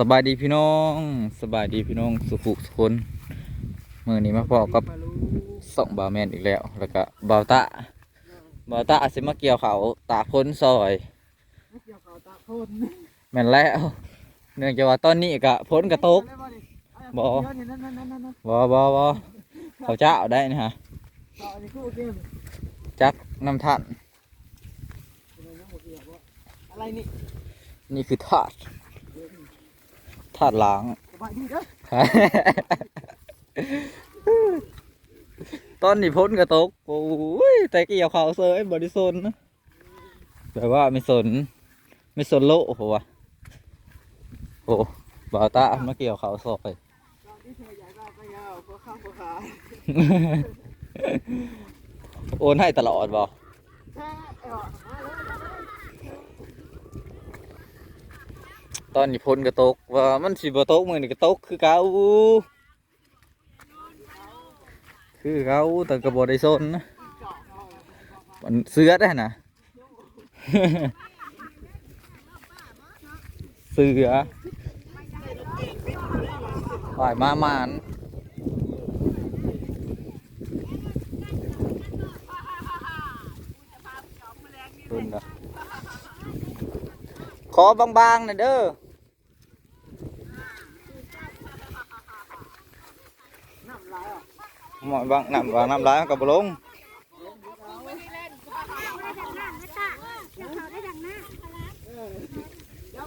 สบายดีพี่น้องสบายดีพี่น้องสุขุสุคนมื่อนี้มาพอกับสองบาวแมนอีกแล้ว แล้วก็บาวตะบาวตะสิมาเกี่ยวเขาวตากพ้นซอย เกี่ยวเขาตาโคนแม่นแล้ว เนื่องจากว่าตอนนี้กะพ้นกระตกบ่นั่นนั่นนั่นนั่นนั่นบอบอบอเขาเจ้าได้นะฮะต่ออันนี้คือโอเคไหมจักน้ำท่านอะไรนี่นี่คือถาด ถาดล้างสบายดีเด้อตอนนี้พ้นกระตก โอ้ยแต่เกี่ยวเขาวเซยบริสนนะแต่ว่าไม่สน ไม่สนโลกโอ้โหวะโอ้บาวตามาเกี่ยวเขาวซอยตอนที่เธออยากได้ไปยาวพอข้าวพอขาโอนให้ตลอดบ่แท้ไอ้หอมาเลย ตอนนี้พ้นกระตกว่ามันสิบ่ตกมือนี่กระตกคือเก่าคือเก่าแต่กระบอกได้สนนะมันเสือได้นะเสือปล่อยมามานตุนนะขอบางๆน่อยเด้อ น้ำลายอะ หมอย บางน้ำบางน้ำลายมันกับบลง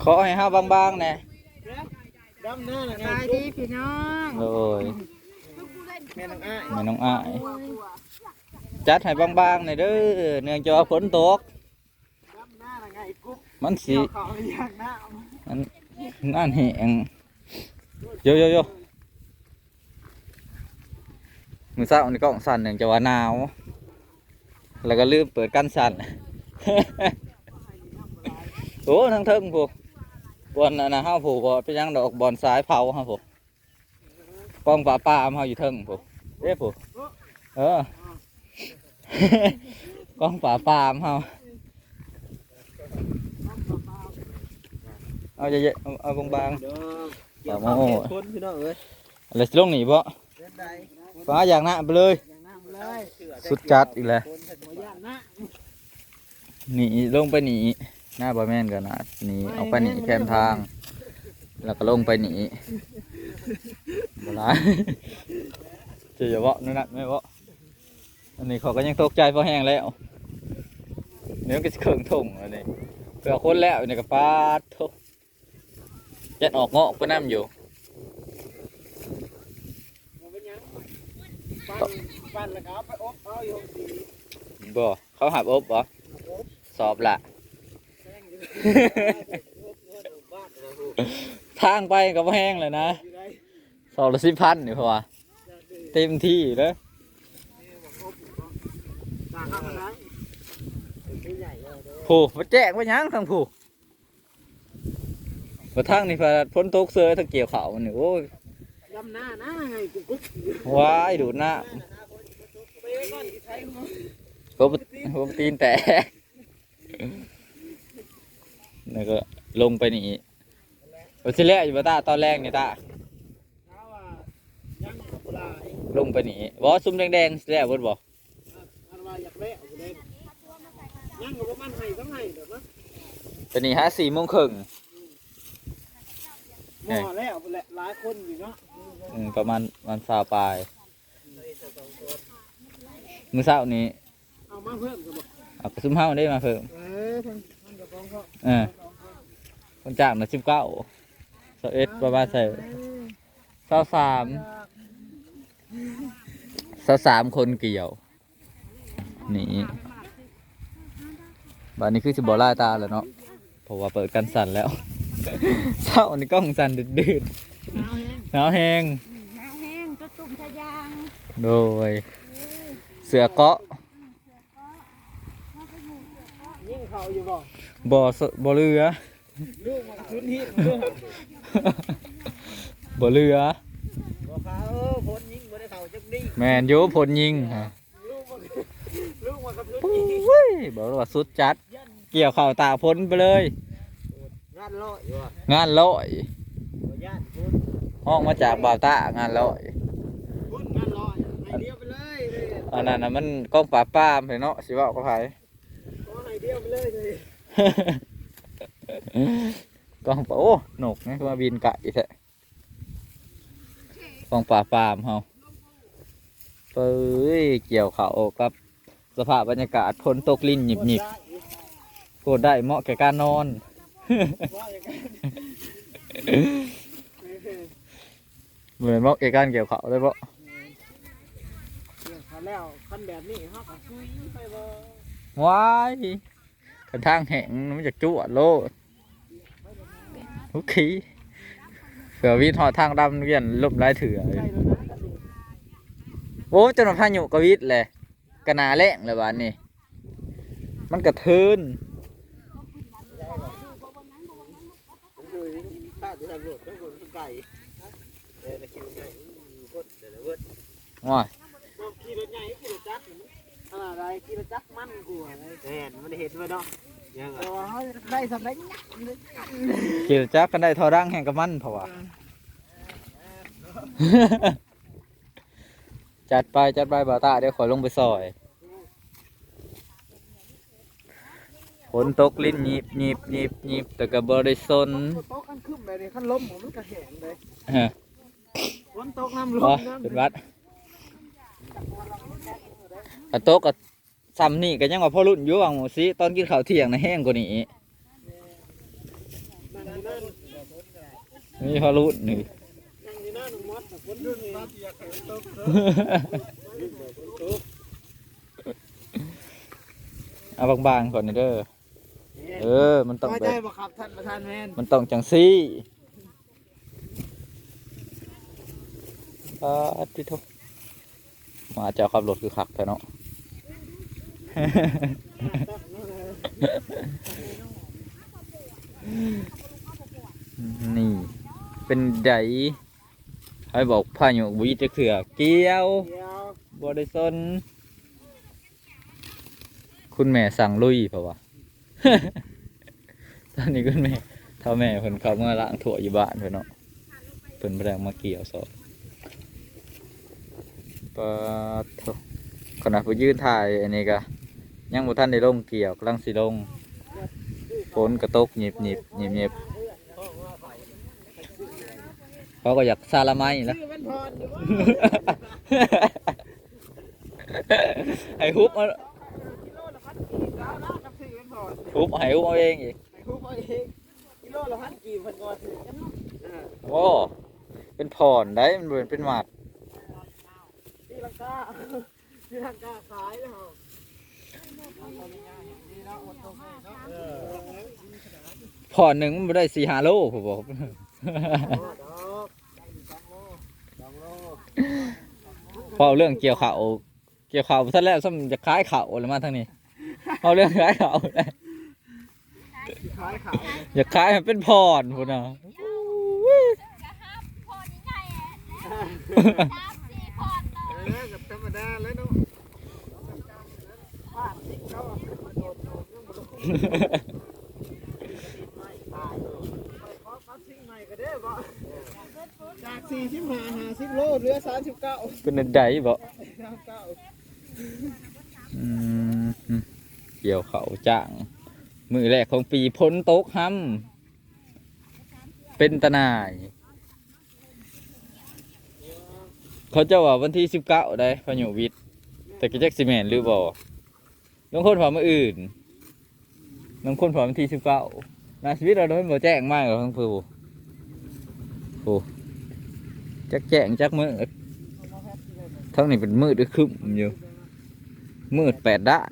ขอให้ห้าบางๆแหน่ดำหน้าน่ะสบายดีพี่น้องโอ้ยแม่นางอ้ายแม่น้องอ้ายจัดให้บางๆหน่อยเด้อเนื่องจากว่าฝนตกดำหน้าน่ะไงกุ๊บมันสีเกี่ยวเขาอย่างหน้ามันนั่นแหงโยโยโย มือเศร้านี่กล้องสั่นเนื่องจากว่าหนาว แล้วก็ลืมเปิดกันสั่นโอ้ทั้งเทิงผูกบอลน่ะนะห้าผูกบ่เป็นหยังดอกบอลสายเผาห้าผูกป้องป่าป้าเฮาอยู่เทิงผูกเอ๊ะผูกเออกล้องป่าป้าเฮาเอาเยอะๆเอาเอาบางเด้อเกี่ยวข้าวแกงคนพี่น้องเอ้ยๆอะไรสิลงหนีบ่เล่นใด ฟ้าอย่างหน้าไปเลยอย่างน้ำเลย สุดจัดอีกแล้วคนหัวย่านนะหนีลงไปหนีหน้าบอแมนกันนะหนีออกไปหนีแคมทาง แล้วก็ลงไปหนีโบราณจะอย่าเวาะนู่นนั่นไม่เวาะอันนี้เขาก็ยังตกใจเพราะแห้งแล้วเนื้อก็จะเขิงถงอันนี้เพื่อคนแล้วเนี่ยก็ปาดทุกยัดออกเงาะก็น้ำอยู่ บ่เป็นหยัง ปั้นแล้วก็เอาไปอบเอาอยู่ดีบ่เขาหับอบบ่สอบละทางไปก็บ่แห้งเลยนะอยู่ได้สอบละสิบพันนี่เพราะว่าเต็มที่เลยตาข้างนั้นเป็นใหญ่เลยเด้อผู้มาแจ้งว่ายังทางผู้มาทางนี่พาพ้นตกเสือทั้งเกี่ยวเขาวนี่โอ้ยำหน้านะไงกุ๊กกุ๊กว้ายดูดหน้าไปก่อนใช้หัวหัวปะหัวปะตีนแตกแล้วก็ลงไปนี่วันที่แรกอยู่บ่ตาตอนแรกนี่ตาเท้าว่ายังปลายลงไปนี่บอซุ่มแดงๆสิแล้วเบิดบ่อันว่าอยากแวะอยู่เลยยังกับมันให้ต้องให้เดี๋ยวมั้งตอนนี้ฮะสี่โมงครึ่งหมอแล้วหลายคนอยู่เนาะ อืมประมาณวันสาวปลายมื้อเช้านี้เอามาเพิ่มกันบอกเอาไปซุ่มเฮาได้มาเพิ่มเออเพิ่นเพิ่นกับของเขาเออคนจ้างนะสิบเก้าสเอ็ดประมาณใส่สาวสามสาวสามคนเกี่ยวนี่บ้านนี้คือสิบอล่าตาแล้วเนาะเพราะว่าเปิดกันสั่นแล้วเช้านี่กล้องสั่นดืดหนาวแห้งๆหนาวแห้ง หนาวแห้งก็ตุ่มทะยาง โดย เสือเกาะยิ่งเขาอยู่บอกบ่อสบ่อเรือลูกมันขึ้นหินเด้อบ่อเรือบอกเขาเออพ้นยิ่งบ่ได้เขาจักดีแมนโยพลยิงฮะลูกมันลูกมันกับลูกปุ้ยิงยบอกเลยว่าสุดจัด เกี่ยวเข่าวตากพ้นไปเลย งานเลาะอยู่อะงานลอยห้องมาจากบาวตางานลอยพุ่นงานลอยไอเดียวไปเลยเลยอันนั้นน่ะมันกล้องป่าบป้ามเนาะสิเว่าก็ไผ ขอไอเดียวไปเลยเลยกล้องป่าโอ้หนกนี่มาบินไก่แท้กล้องป่าบป้ามเฮาเป้ยเกี่ยวเขากับ สภาพบรรยากาศฝนตกลิ้นหยิบหยิบๆโกดได้เหมาะแก่การนอน ว่าอย่างนั้นเหมือนเหมาะแก่การเกี่ยวเขาเลยปะเขา แล้วคันแบบนี้เขาก็คุยไปบ่ว้ายกระทางแห้งมันจะจุ่โลดทุกขีเผื่อวิทย์หอดทางดำเวียนลมไล่เถื่อใช่แล้วนะกันดิโอ้จนมาพายุกวิทย์เลยกระนาแรงเลยบ้านนี้มันกระเทินผมดูข้าวจะทำรถต้องคนไก่เออคิวใหญ่กดเดี๋ยวเวิร์ดว้าย บอกขี่รถใหญ่ขี่รถจักรอะไรขี่รถ จักรมันกลัวเลยเห็นมันเห็นไว้เนาะยังไงเขาได้สำเร็จเกี่ยวจักกันได้ทอร่างแห่งกับมันเพราะว่า จัดไปจัดไปบ่าวตาเดี๋ยวขอลงไปซอยฝนตกลิ้นหยิบหยิบหยิบหยิบแต่กับบริสนโต๊ะขั้นขึ้นไปเลยขั้นล้มผมมันกระแหงเลยฮะฝนตกน้ำลอ๋อมน้ำเป็นวัดกระโต๊ะกับ ซ้ำนี่ก็ยังว่าพ่อรุ่นอยู่ว่าหมูซิตอนกินข้าวเที่ยงในะแห้งกว่านี้นั่งอยู่นั่นมีพ่อรุ่นนี่นั่งอยู่นั่นหนุ่มมดฝนรุ่นนี้ตกเอาบางๆก่อนนี่เด้อเออ มันต้องพอแบใจบบ่ครับท่านประธานแมนมันต้องจังซี่ปาติโทมาเจ้าขับรถคือขักแต่เนาะ นี่ เป็นไดให้บอกพายุวิจะเขือเกี้ยวเดียวบริสนคุณแม่สั่งลุยเปล่าวะตอนนี้คุณแม่เท่าแม่เพิ่นเขาเมื่อล้างถั่วอยู่บ้านเพิ่นเนาะเพิ่นแรงมาเกี่ยวสอบปะขนาดผู้ยืนถ่ายอันนี้ก็ ยังบ่ทันได้ลงเกี่ยวกำลังสิลงฝนกระตกหยิบหยิบหยิบหยิบเขาก็อยากซาลาไมแล้วชื่อมันพรอยู่ว่าไอ้ฮุบเอาฮุบให้ฮุบเอาเองอีกไอ้คู่พ่อเองกิโลละพันกีบพันกว่าถือกันอ่าโอ้เป็นผ่อนได้มันเหมือนเป็นหมัดที่ลังกาที่ลังกาขายแล้ว ผ่อนหนึ่งมันบ่ได้สี่ห้าโลผมบอกพอเรื่องเกี่ยวข่าวเกี่ยวข่าวท่านแรกซ้ำจะคล้ายข่าวอะไรมาทางนี้พอเรื่องคล้ายข่าวขายาวอย่าคล้ายมันเป็นผ่อนพุ่นนะ จากสี่สิบห้าห้าสิบโลเหลือสามสิบเก้าเป็นอันใดบ่เก้าอืมเกี่ยวเขาจ้าง มือแรกของปีพ้นโต๊ะห้ำเป็นตนาย เขาจะว่าวันที่สิบเก้าได้พายุวิทย์แต่กิจักซีเมนหรือบ่ลงคนผอมืออื่น ลงคนผอวันที่สิบเก้านาชีวิตเราโดนบ่แจ้งมากหรอกทั้งผู้ผู้จักแจ้งจักมือทั้งนี้เป็นมืดด้วยคึมอยู่มืดแปดด้าน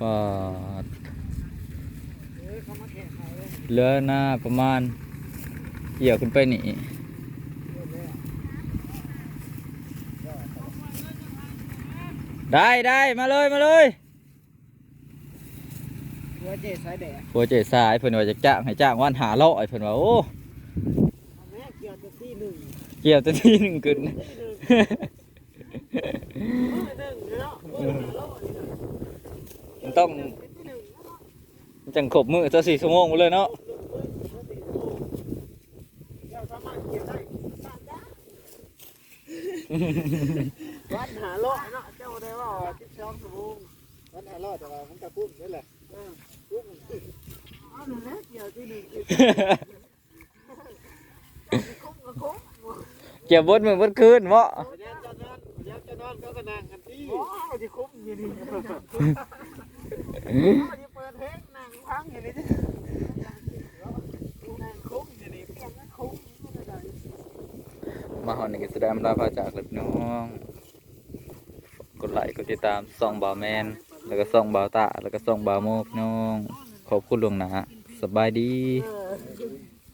ปาดเลือหน้าประมาณเกี่ยวขึ้นไปนี่ ได้ได้มาเลยมาเลยหัวเจสายแบกหัวเจสายเพิ่นว่าจะจ้างให้จ้างวันหาเลาะอ้เพิ่นว่าโอ้เกี่ยวตัวที่หนึ่งเกี่ยวตัวที่หนึ่งขึ้นต้องจังขบมือจะสี่ชั่โมงเลยเนาะ วันหาโลเนาะเจ้าได้ว่าทิศช่องสมุงวันหาโลแต่ว่ามันก็คุ้มนี่แหละเออคุ้มเอาหนึ่งนะเกี่ยวที่หนึ่งคุ้มก็คุ้มเก็บบดมือบดคืนวะเดี๋ยวจะนอนเดี๋ยวจะนอนเขาก็นั่งกันที่โอ้ยที่คุ้มอยู่นี่โอ้ยเปิดเพลงนั่งพังอยู่นี่นั่งคุ้มอยู่นี่เพียงนั่งคุ้มมาหอนนี่ก็แสดงลาพาจากเลยพี่น้องกดไลค์กดติดตามส่องบ่าวแมน แล้วก็ส่องบ่าวตาแล้วก็ส่องบ่าวโมพี่น้อง ขอบคุณหลวงหนาสบายดี